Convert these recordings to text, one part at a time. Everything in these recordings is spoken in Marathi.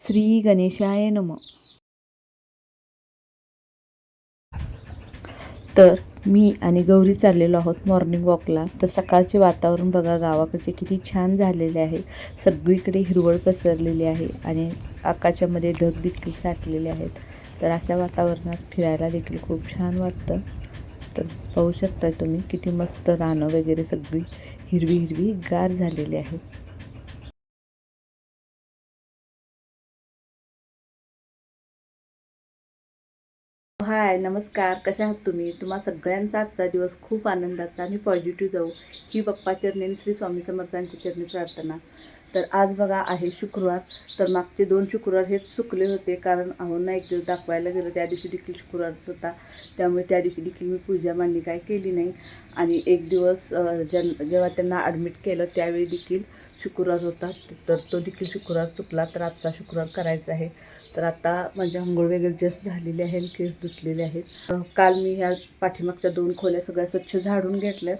श्री गणेशाय नम. तर मी आणि गौरी चाललेलो आहोत मॉर्निंग वॉकला तर सकाळचे वातावरण बघा गावाकडचे किती छान झालेले आहे. सगळीकडे हिरवळ पसरलेली आहे आणि आकाशामध्ये ढग देखील साठलेले आहेत. तर अशा वातावरणात फिरायला देखील खूप छान वाटतं. तर पाहू शकता तुम्ही किती मस्त रानं वगैरे सगळी हिरवी हिरवी गार झालेली आहे. हाय नमस्कार. कशा आहात तुम्ही? तुम्हा सगळ्यांचा आजचा दिवस खूप आनंदाचा आणि पॉझिटिव्ह जाऊ ही बाप्पा चरणी श्री स्वामी समर्थांची चरणी प्रार्थना. तर आज बघा आहे शुक्रवार. तर मागचे दोन शुक्रवार हेच चुकले होते कारण ना एक दिवस दाखवायला गेलं त्या दिवशी देखील शुक्रवारच होता. त्यामुळे त्या दिवशी देखील मी पूजा मांडणी काय केली नाही. आणि एक दिवस ज्यां जन जेव्हा त्यांना ॲडमिट केलं त्यावेळी देखील शुक्रवार होता तर तो देखील शुक्रवार चुकला तर आजचा शुक्रवार करायचा आहे. तर आता म्हणजे आंघोळ वगैरे जस्ट झालेली आहे आणि केस धुतलेले आहेत. काल मी ह्या पाठीमागच्या दोन खोल्या सगळ्या स्वच्छ झाडून घेतल्यात.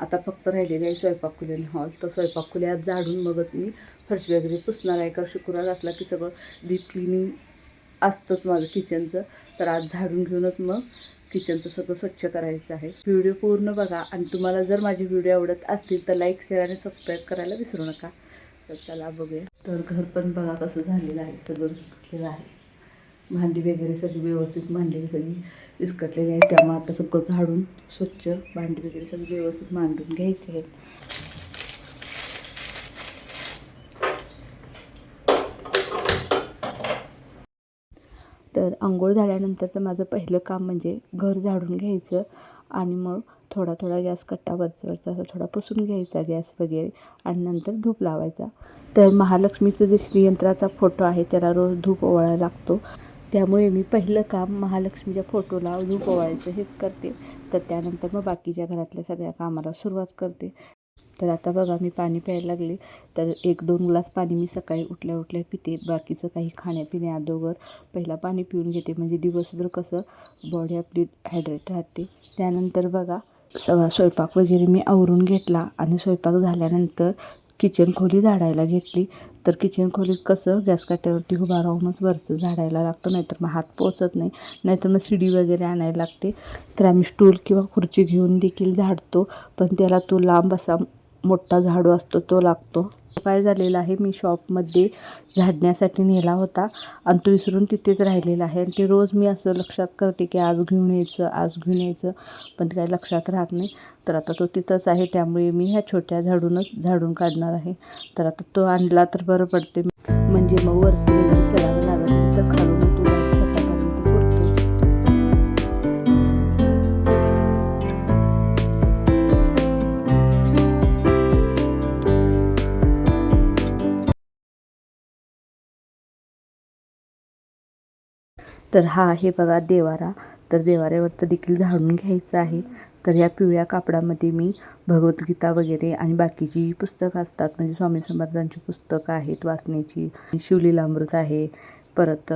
आता फक्त राहिलेली आहे स्वयंपाकखुली आणि हॉल. तर स्वयंपाक आज झाडून मगच मी फरशी वगैरे पुसणार आहे. का शुक्रवार असला की सगळं डीप क्लिनिंग असतंच माझं किचनचं. तर आज झाडून घेऊनच मग किचनचं सगळं स्वच्छ करायचं आहे. व्हिडिओ पूर्ण बघा आणि तुम्हाला जर माझे व्हिडिओ आवडत असतील तर लाईक शेअर आणि सबस्क्राईब करायला विसरू नका. तर चला बघूया. तर घर पण बघा कसं झालेलं आहे. सगळं विस्कटलेलं आहे. भांडी वगैरे सगळी व्यवस्थित मांडलेली सगळी विस्कटलेली आहे. त्यामुळे आता सगळं झाडून स्वच्छ भांडी वगैरे सगळी व्यवस्थित मांडून घ्यायची आहेत. तर आंघोळ झाल्यानंतरचं माझं पहिलं काम म्हणजे घर झाडून घ्यायचं आणि मग थोडा थोडा गॅस कट्टा वरचा वरचा असा थोडा पुसून घ्यायचा गॅस वगैरे आणि नंतर धूप लावायचा. तर महालक्ष्मीचं जे श्रीयंत्राचा फोटो आहे त्याला रोज धूप ओवाळायला लागतो. त्यामुळे मी पहिलं काम महालक्ष्मीच्या फोटोला धूप ओवाळायचं हेच करते. तर त्यानंतर मग बाकीच्या घरातल्या सगळ्या कामाला सुरुवात करते. तर आता बघा मी पाणी प्यायला लागले. तर एक दोन ग्लास पाणी मी सकाळी उठल्या उठल्या पिते. बाकीचं काही खाण्यापिण्या अगोदर पहिला पाणी पिऊन घेते. म्हणजे दिवसभर कसं बॉडी आपली हायड्रेट राहते. त्यानंतर बघा सगळा स्वयंपाक वगैरे मी आवरून घेतला आणि स्वयंपाक झाल्यानंतर किचन खोली झाडायला घेतली. तर किचन खोलीत कसं गॅस काट्यावरती उभा राहूनच वरचं झाडायला लागतं. नाहीतर मग हात पोचत नाही. नाहीतर मग शिडी वगैरे आणायला लागते. तर आम्ही स्टूल किंवा खुर्ची घेऊन देखील झाडतो. पण त्याला तो लांब असा मोठा झाडू असतो तो लागतो. काय झालेला आहे मी शॉपमध्ये झाडण्यासाठी नेला होता आणि तो विसरून तिथेच राहिलेला आहे. आणि ते रोज मी असं लक्षात करते की आज घेऊन यायचं आज घेऊन यायचं पण ते काही लक्षात राहत नाही. तर आता तो तिथंच आहे त्यामुळे मी ह्या छोट्या झाडूनच झाडून काढणार आहे. तर आता तो आणला तर बरं पडते. म्हणजे मग वरती चला. तर हा आहे बघा देवारा. तर देवाऱ्यावरचं देखील झाडून घ्यायचं आहे. तर या पिवळ्या कापडामध्ये मी भगवद्गीता वगैरे आणि बाकीची जी पुस्तकं असतात म्हणजे स्वामी समर्थांची पुस्तकं आहेत वाचण्याची शिवलीलामृत आहे परत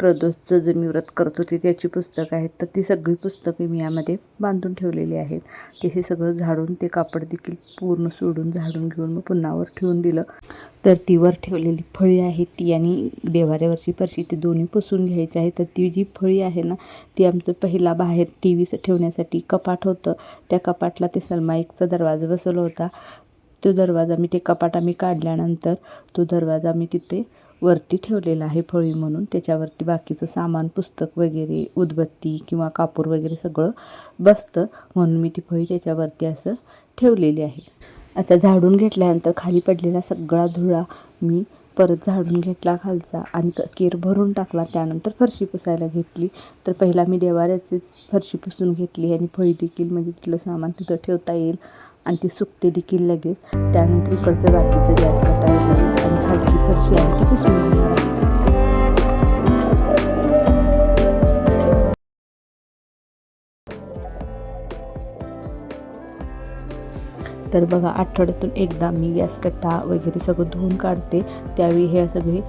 प्रदोषचं जे मी व्रत करत होते त्याची पुस्तकं आहेत. तर ती सगळी पुस्तके मी यामध्ये बांधून ठेवलेली आहेत. ते हे सगळं झाडून ते कापड देखील पूर्ण सोडून झाडून घेऊन मग पुन्हा वर ठेवून दिलं. तर ती वर ठेवलेली फळी आहे ती आणि देवाऱ्यावरची परशी ती दोन्ही पुसून घ्यायची आहे तर ती जी फळी आहे ना ती आमचं पहिला बाहेर टी व्ही ठेवण्यासाठी कपाट होतं. त्या कपाटला ते सलमाईकचा दरवाजा बसवला होता. तो दरवाजा मी ते कपाट आम्ही काढल्यानंतर तो दरवाजा मी तिथे वरती ठेवलेला आहे फळी म्हणून. त्याच्यावरती बाकीचं सामान पुस्तक वगैरे उदबत्ती किंवा कापूर वगैरे सगळं बसतं. म्हणून मी ती फळी त्याच्यावरती असं ठेवलेली आहे. आता झाडून घेतल्यानंतर खाली पडलेला सगळा धुळा मी परत झाडून घेतला खालचा आणि केर भरून टाकला. त्यानंतर फरशी पुसायला घेतली. तर पहिला मी देवाऱ्याचीच फरशी पुसून घेतली आणि फळी देखील म्हणजे तिथलं सामान तिथं ठेवता येईल आणि ती सुकते देखील लगेच. त्यानंतर इकडचं बाकीचं गॅस कटायला फरशी आहे तर बघा आठवड्यातून एकदा मी गॅस कट्टा वगैरे सगळं धुवून काढते. त्यावेळी हे सगळे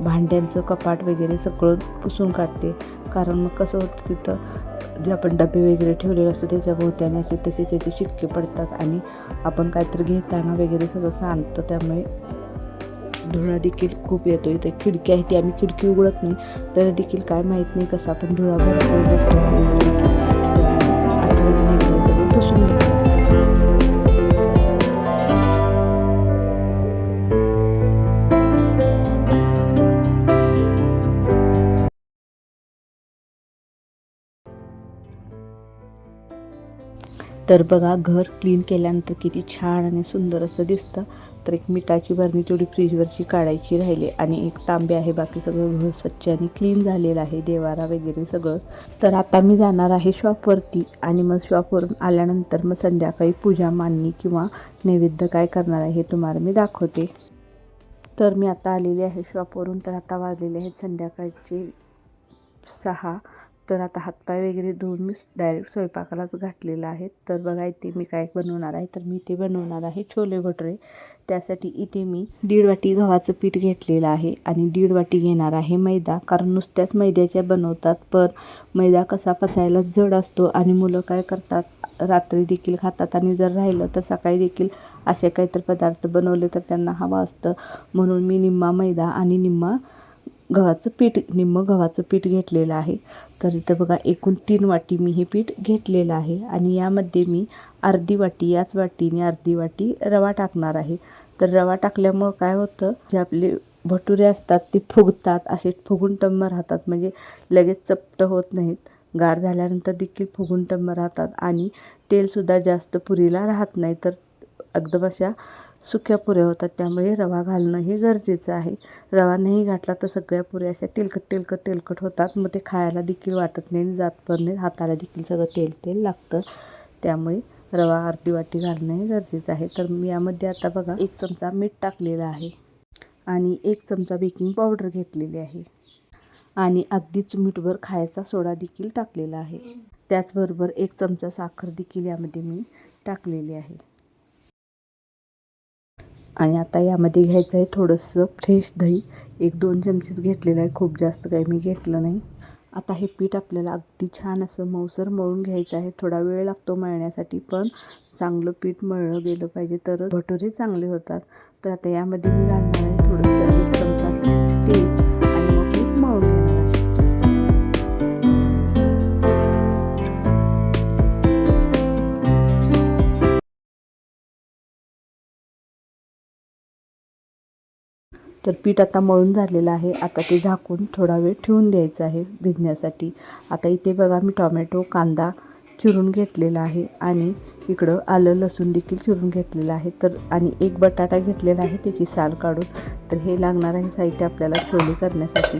भांड्यांचं कपाट वगैरे सगळं पुसून काढते. कारण मग कसं होतं तिथं जे आपण डबे वगैरे ठेवलेले असतो त्याच्या भोवत्याने असे तसे त्याचे शिक्के पडतात आणि आपण काहीतरी घेताना वगैरे सगळं सांडतो. त्यामुळे धुळा देखील खूप येतो. इथे खिडकी आहे ती आम्ही खिडकी उघडत नाही. तर देखील काय माहीत नाही कसं आपण धुळा भरपूर तर बघा घर क्लीन केल्यानंतर किती छान आणि सुंदर असं दिसतं. तर एक मिठाची बरणी तेवढी फ्रीजवरची काढायची राहिली आणि एक तांबे आहे बाकी सगळं घर स्वच्छ आणि क्लीन झालेलं आहे देवारा वगैरे सगळं. तर आता मी जाणार आहे शॉपवरती आणि मग शॉपवरून आल्यानंतर मग संध्याकाळी पूजा मांडणी किंवा नैवेद्य काय करणार आहे हे तुम्हाला मी दाखवते. तर मी आता आलेली आहे शॉपवरून तर आता वाजलेले आहेत संध्याकाळचे सहा. तर आता हातपाय वगैरे धुवून मी डायरेक्ट स्वयंपाकालाच घातलेलं आहे. तर बघा इथे मी काय बनवणार आहे. तर मी इथे बनवणार आहे छोले भटुरे. त्यासाठी इथे मी दीड वाटी गव्हाचं पीठ घेतलेलं आहे आणि दीड वाटी घेणार आहे मैदा. कारण नुसत्याच मैद्याच्या बनवतात पण मैदा कसा पचायला जड असतो आणि मुलं काय करतात रात्री देखील खातात आणि जर राहिलं तर सकाळी देखील असे काहीतरी पदार्थ बनवले तर त्यांना हवा असतं. म्हणून मी निम्मा मैदा आणि निम्मा गव्हाचं पीठ निम्मं गव्हाचं पीठ घेतलेलं आहे. तर इथं बघा एकूण तीन वाटी मी हे पीठ घेतलेलं आहे. आणि यामध्ये मी अर्धी वाटी याच वाटीने अर्धी वाटी रवा टाकणार आहे. तर रवा टाकल्यामुळं काय होतं जे आपले भटुरे असतात ते फुगतात असे फुगून टम्म राहतात. म्हणजे लगेच चपट होत नाहीत. गार झाल्यानंतर देखील फुगून टम्म राहतात. आणि तेलसुद्धा जास्त पुरीला राहत नाही. तर एकदम अशा सुक्या पुऱ्या होतात त्यामुळे रवा घालणं हे गरजेचं आहे. रवा नाही घातला तर सगळ्या पुऱ्या अशा तेलकट तेलकट तेलकट होतात. मग ते खायला देखील वाटत नाही आणि जात पण नाही. हाताला देखील सगळं तेल तेल लागतं. त्यामुळे रवा अर्धी वाटी घालणं हे गरजेचं आहे. तर मी यामध्ये आता बघा एक चमचा मीठ टाकलेलं आहे आणि एक चमचा बेकिंग पावडर घेतलेली आहे आणि अगदी चिमूटभर खायचा सोडा देखील टाकलेला आहे. त्याचबरोबर एक चमचा साखर देखील यामध्ये मी टाकलेली आहे. आणि आता यामध्ये घ्यायचं आहे थोडंसं फ्रेश दही. एक दोन चमचेच घेतलेलं आहे खूप जास्त काही मी घेतलं नाही. आता हे पीठ आपल्याला अगदी छान असं मऊसर मळून घ्यायचं आहे. थोडा वेळ लागतो मळण्यासाठी पण चांगलं पीठ मळलं गेलं पाहिजे. तर भटुरे चांगले होतात. तर आता यामध्ये मी घालणार आहे थोडंसं एक चमचा तेल. तर पीठ आता मळून झालेलं आहे. आता ते झाकून थोडा वेळ ठेवून द्यायचं आहे भिजण्यासाठी. आता इथे बघा मी टॉमॅटो कांदा चिरून घेतलेला आहे आणि इकडं आलं लसूण देखील चिरून घेतलेलं आहे. तर आणि एक बटाटा घेतलेला आहे त्याची साल काढून. तर हे लागणार आहे साहित्य आपल्याला छोले करण्यासाठी.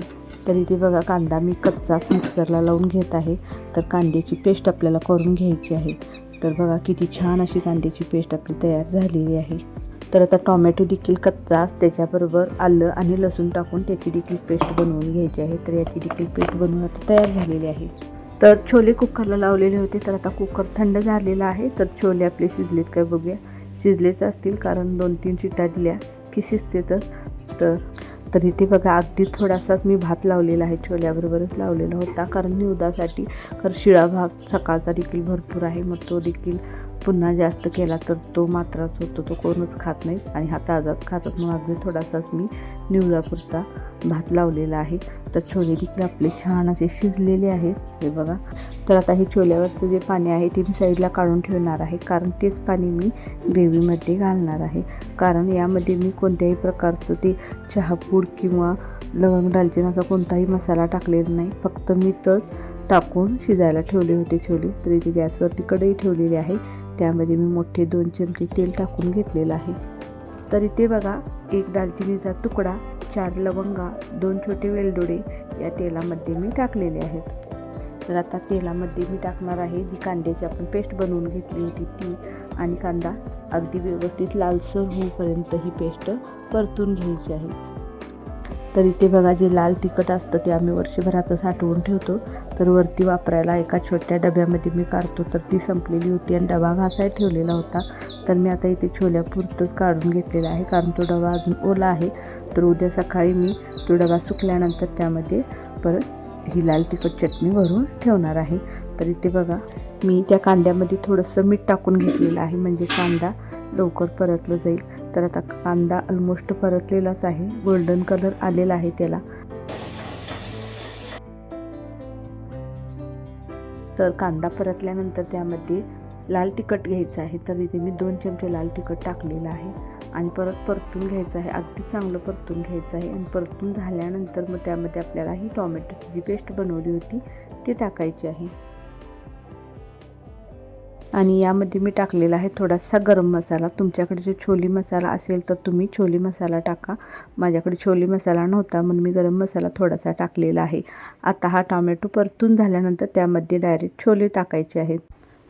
तर इथे बघा कांदा मी कच्चाच मिक्सरला लावून घेत आहे. तर कांद्याची पेस्ट आपल्याला करून घ्यायची आहे. तर बघा किती छान अशी कांद्याची पेस्ट आपली तयार झालेली आहे. तर आता टॉमॅटो देखील कच्चाच त्याच्याबरोबर आलं आणि लसूण टाकून त्याची देखील पेस्ट बनवून घ्यायची आहे. तर याची देखील पेस्ट बनवून आता तयार झालेली आहे. तर छोले कुकरला लावलेले होते तर आता कुकर थंड झालेला आहे. तर छोले आपले शिजलेत काय बघूया. शिजलेच असतील कारण दोन तीन शिटा दिल्या की शिजतेतच. तर तर इथे बघा अगदी थोडासाच मी भात लावलेला आहे. छोल्याबरोबरच लावलेला होता कारण निवदासाठी कारण शिळा भात सकाळचा देखील भरपूर आहे. मग तो देखील पुन्हा जास्त केला तर तो मात्राच होतो तो कोणच खात नाही आणि हा ताजाच खातात म्हणून अगदी थोडासाच मी निवडापुरता भात लावलेला आहे. तर छोले देखील आपले छान असे शिजलेले आहेत हे बघा. तर आता हे छोल्यावरचं जे पाणी आहे ते मी साईडला काढून ठेवणार आहे. कारण तेच पाणी मी ग्रेव्हीमध्ये घालणार आहे. कारण यामध्ये मी कोणत्याही प्रकारचं ते चहापूड किंवा लवंग दालचिनी असा कोणताही मसाला टाकलेला नाही. फक्त मीठच टाकून शिजायला ठेवले होते छोले. तर इथे गॅसवरती कढई ठेवलेली आहे. त्यामध्ये मी मोठे दोन चमचे तेल टाकून घेतलेलं आहे. तर इथे बघा एक दालचिनीचा तुकडा चार लवंगा दोन छोटे वेलदोडे या तेलामध्ये मी टाकलेले आहेत. तर आता तेलामध्ये मी टाकणार आहे जी कांद्याची आपण पेस्ट बनवून घेतली होती ती. आणि कांदा अगदी व्यवस्थित लालसर होईपर्यंत ही पेस्ट परतून घ्यायची आहे. तर इथे बघा जे लाल तिखट असतं ते आम्ही वर्षभराचं साठवून ठेवतो. तर वरती वापरायला एका छोट्या डब्यामध्ये मी काढतो. तर ती संपलेली होती आणि डबा घासाय ठेवलेला होता. तर मी आता इथे छोल्यापुरतंच काढून घेतलेला आहे. कारण तो डबा अजून ओला आहे. तर उद्या सकाळी मी तो डबा सुकल्यानंतर त्यामध्ये परत ही लाल तिखट चटणी भरून ठेवणार आहे. तर इथे बघा मी त्या कांद्यामध्ये थोडंसं मीठ टाकून घेतलेलं आहे. म्हणजे कांदा लवकर परतलं जाईल. तर आता कांदा ऑलमोस्ट परतलेलाच आहे. गोल्डन कलर आलेला आहे त्याला. तर कांदा परतल्यानंतर त्यामध्ये लाल तिखट घ्यायचं आहे. तर इथे मी दोन चमचे लाल तिखट टाकलेलं आहे. आणि परत परतून घ्यायचं आहे. अगदी चांगलं परतून घ्यायचं आहे. आणि परतून झाल्यानंतर मग त्यामध्ये आपल्याला ही टॉमॅटोची जी पेस्ट बनवली होती ती टाकायची आहे. आणि यामध्ये मी टाकलेला आहे थोडासा गरम मसाला. तुमच्याकडे जो छोली मसाला असेल तर तुम्ही छोली मसाला टाका. माझ्याकडे छोली मसाला नव्हता म्हणून मी गरम मसाला थोडासा टाकलेला आहे. आता हा टॉमॅटो परतून झाल्यानंतर त्यामध्ये डायरेक्ट छोले टाकायचे आहेत.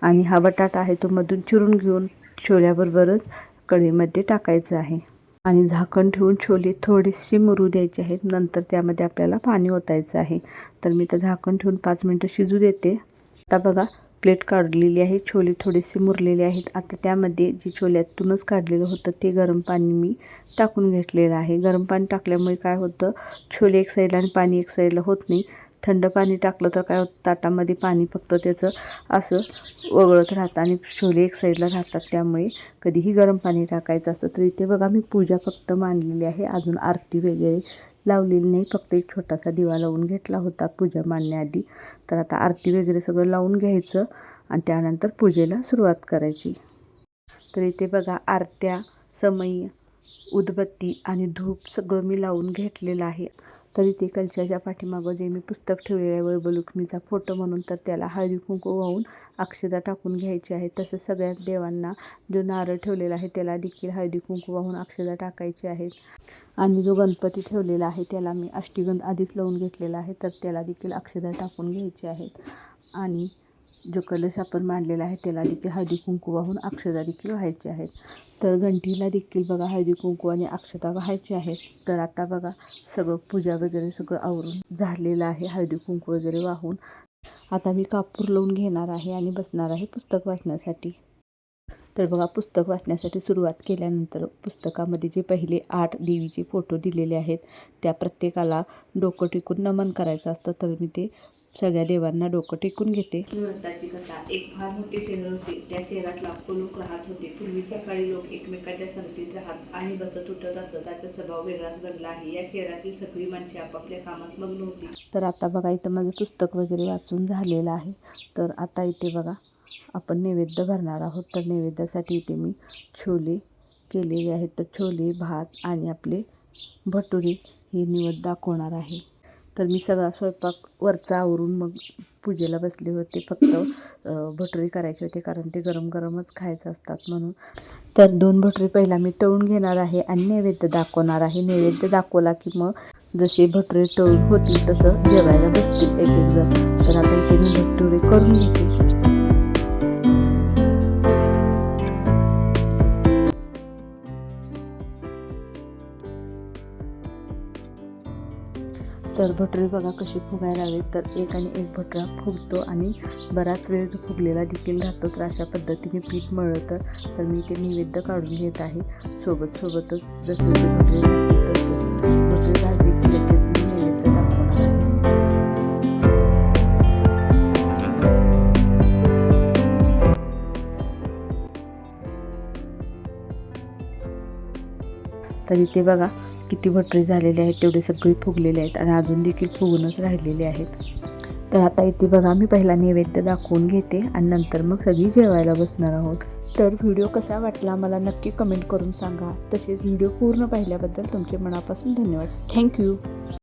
आणि हा बटाटा आहे तो मधून चिरून घेऊन छोल्याबरोबरच कढईमध्ये टाकायचं आहे. आणि झाकण ठेवून छोले थोडेसे मुरू द्यायचे आहेत. नंतर त्यामध्ये आपल्याला पाणी ओतायचं आहे. तर मी तर झाकण ठेवून पाच मिनटं शिजू देते. आता बघा प्लेट काढलेली आहे छोले थोडेसे मुरलेले आहेत. आता त्यामध्ये जे छोल्यातूनच काढलेलं होतं ते गरम पाणी मी टाकून घेतलेलं आहे. गरम पाणी टाकल्यामुळे काय होतं छोले एक साईडला आणि पाणी एक साईडला होत नाही. थंड पाणी टाकलं तर काय होतं ताटामध्ये पाणी फक्त त्याचं असं वगळत राहतं आणि छोले एक साईडला राहतात. त्यामुळे कधीही गरम पाणी टाकायचं असतं तर इथे बघा मी पूजा फक्त मांडलेली आहे. अजून आरती वगैरे लावलेली नाही फक्त एक छोटासा दिवा लावून घेतला होता पूजा मांडण्याआधी तर आता आरती वगैरे सगळं लावून घ्यायचं आणि त्यानंतर पूजेला सुरुवात करायची. तर इथे बघा आरत्या समई उदबत्ती आणि धूप सगळं मी लावून घेतलेलं आहे. तर इथे कलशाच्या पाठीमागं जे मी पुस्तक ठेवलेलं आहे वैभलक्ष्मीचा फोटो म्हणून तर त्याला हळदी कुंकू वाहून अक्षदा टाकून घ्यायची आहे. तसंच सगळ्या देवांना जो नारळ ठेवलेला आहे त्याला देखील हळदी कुंकू वाहून अक्षदा टाकायची आहेत आणि जो गणपती ठेवलेला आहे त्याला मी अष्टीगंध आधीच लावून घेतलेला आहे तर त्याला देखील अक्षदा टाकून घ्यायची आहेत आणि जो कलश आपण मांडलेला आहे त्याला देखील हळदी कुंकू वाहून अक्षता देखील व्हायची आहेत. तर घंटीला देखील बघा हळदी कुंकू आणि अक्षता व्हायची आहेत. तर आता बघा सगळं पूजा वगैरे सगळं आवरून झालेलं आहे हळदी कुंकू वगैरे वाहून. आता मी कापूर लावून घेणार आहे आणि बसणार आहे पुस्तक वाचण्यासाठी. तर बघा पुस्तक वाचण्यासाठी सुरुवात केल्यानंतर पुस्तकामध्ये जे पहिले आठ देवीचे फोटो दिलेले आहेत त्या प्रत्येकाला डोकं टेकून नमन करायचं असतं. तर मी ते सगळ्या देवांना डोकं टेकून घेते. व्रताची कथा. एक फार मोठे शहर होते. त्या शहरात लाखो लोक राहत होते. पूर्वीच्या काळी लोक एकमेकाच्या संगतीत राहत आणि बसत उठत असत. त्याचा स्वभाव वेगळाच बनला आहे. या शहरातील सगळी माणसे आपापल्या कामात मग्न होती. तर आता बघा इथं माझं पुस्तक वगैरे वाचून झालेलं आहे. तर आता इथे बघा आपण नैवेद्य भरणार आहोत. तर नैवेद्यासाठी इथे मी छोले केलेले आहेत. तर छोले भात आणि आपले भटुरे हे निवड दाखवणार आहे. तर मी सगळा स्वयंपाक वरचा आवरून मग पूजेला बसले होते. फक्त भटरी करायचे होते कारण ते गरम गरमच खायचं असतात म्हणून. तर दोन भटरी पहिला मी तळून घेणार आहे आणि नैवेद्य दाखवणार आहे. नैवेद्य दाखवला की मग जसे भटरी तळून होतील तसं जेवायला बसतील एक एक जण. तर आता इथे मी भटुरे करून घेते. तर भटरे बघा कसे फुगायला हवेत तर एक आणि एक भटरा फुगतो आणि बराच वेळ फुगलेला देखील राहतो. तर अशा पद्धतीने पीठ मळलं तर मी ते नैवेद्य काढून घेत आहे. सोबत सोबतच जसं जसे मी नैवेद्य दाखवणार आहे. तर इथे बघा किती वटरी झालेले आहेत तेवढे सगळे फुगलेले आहेत आणि अजून देखील फुगूनच राहिलेले आहेत. तर आता इथे बघा मी पहिला नैवेद्य दाखवून घेते आणि नंतर मग सगळी जेवायला बसणार आहोत. तर व्हिडिओ कसा वाटला मला नक्की कमेंट करून सांगा. तसेच व्हिडिओ पूर्ण पाहिल्याबद्दल तुमचे मनापासून धन्यवाद. थँक्यू.